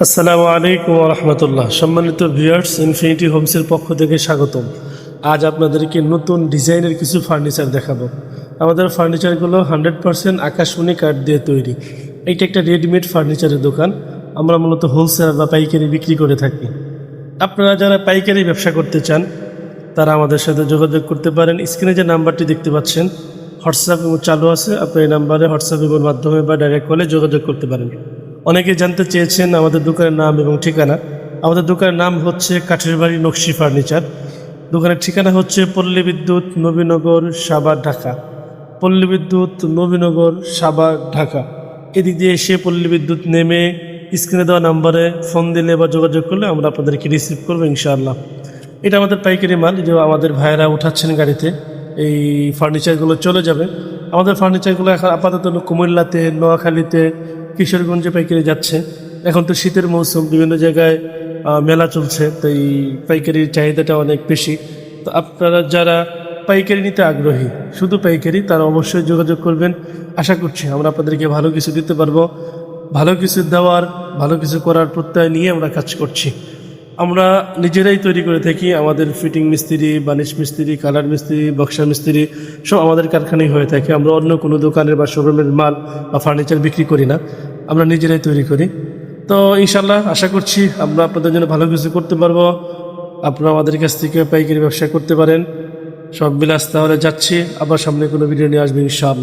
আসসালামু আলাইকুম রহমতুল্লাহ। সম্মানিত ভিউয়ার্স ইনফিনিটি হোমসের পক্ষ থেকে স্বাগতম। আজ আপনাদেরকে নতুন ডিজাইনের কিছু ফার্নিচার দেখাবো। আমাদের ফার্নিচারগুলো হান্ড্রেড পারসেন্ট আকাশমণি কাঠ দিয়ে তৈরি। এইটা একটা রেডিমেড ফার্নিচারের দোকান। আমরা মূলত হোলসেল বা পাইকারি বিক্রি করে থাকি। আপনারা যারা পাইকারি ব্যবসা করতে চান, তারা আমাদের সাথে যোগাযোগ করতে পারেন। স্ক্রিনে যে নাম্বারটি দেখতে পাচ্ছেন, হোয়াটসঅ্যাপ চালু আছে। আপনি এই নাম্বারে হোয়াটসঅ্যাপ মাধ্যমে বা ডাইরেক্ট কলে যোগাযোগ করতে পারেন। অনেকে জানতে চেয়েছেন আমাদের দোকানের নাম এবং ঠিকানা। আমাদের দোকানের নাম হচ্ছে কাঠের বাড়ি নকশি ফার্নিচার। দোকানের ঠিকানা হচ্ছে পল্লী বিদ্যুৎ নবীনগর সাবার ঢাকা। পল্লী বিদ্যুৎ নবীনগর সাবার ঢাকা। এদিক দিয়ে এসে পল্লী বিদ্যুৎ নেমে স্ক্রিনে দেওয়া নাম্বারে ফোন দিলে বা যোগাযোগ করলে আমরা আপনাদেরকে রিসিভ করব ইনশাআল্লাহ। এটা আমাদের পাইকারি মাল যে আমাদের ভাইয়েরা উঠাচ্ছেন গাড়িতে, এই ফার্নিচারগুলো চলে যাবে। আমাদের ফার্নিচারগুলো এখন আপাতত কুমিল্লাতে, নোয়াখালীতে কিশোরগঞ্জে পাইকারি যাচ্ছে। এখন তো শীতের মৌসুম, বিভিন্ন জায়গায় মেলা চলছে, তো এই পাইকারির চাহিদাটা অনেক বেশি। তো আপনারা যারা পাইকারি নিতে আগ্রহী, শুধু পাইকারি, তারা অবশ্যই যোগাযোগ করবেন। আশা করছি আমরা আপনাদেরকে ভালো কিছু দিতে পারব। ভালো কিছু দেওয়ার, ভালো কিছু করার প্রত্যয় নিয়ে আমরা কাজ করছি। আমরা নিজেরাই তৈরি করে থাকি। আমাদের ফিটিং মিস্ত্রি বানিশ মিস্ত্রি, কালার মিস্ত্রি, বক্সা মিস্ত্রি, সব আমাদের কারখানায় হয়ে থাকে। আমরা অন্য কোনো দোকানের বা শোরুমের মাল বা ফার্নিচার বিক্রি করি না। আমরা নিজেরাই তৈরি করি। তো ইনশাল্লাহ আশা করছি আমরা আপনাদের জন্য ভালো কিছু করতে পারব। আপনারা আমাদের কাছ থেকে পাইকারি ব্যবসা করতে পারেন। সব বিলাস তাহলে যাচ্ছি। আবার সামনে কোনো ভিডিও নিয়ে আসবেন ইনশাআল্লাহ।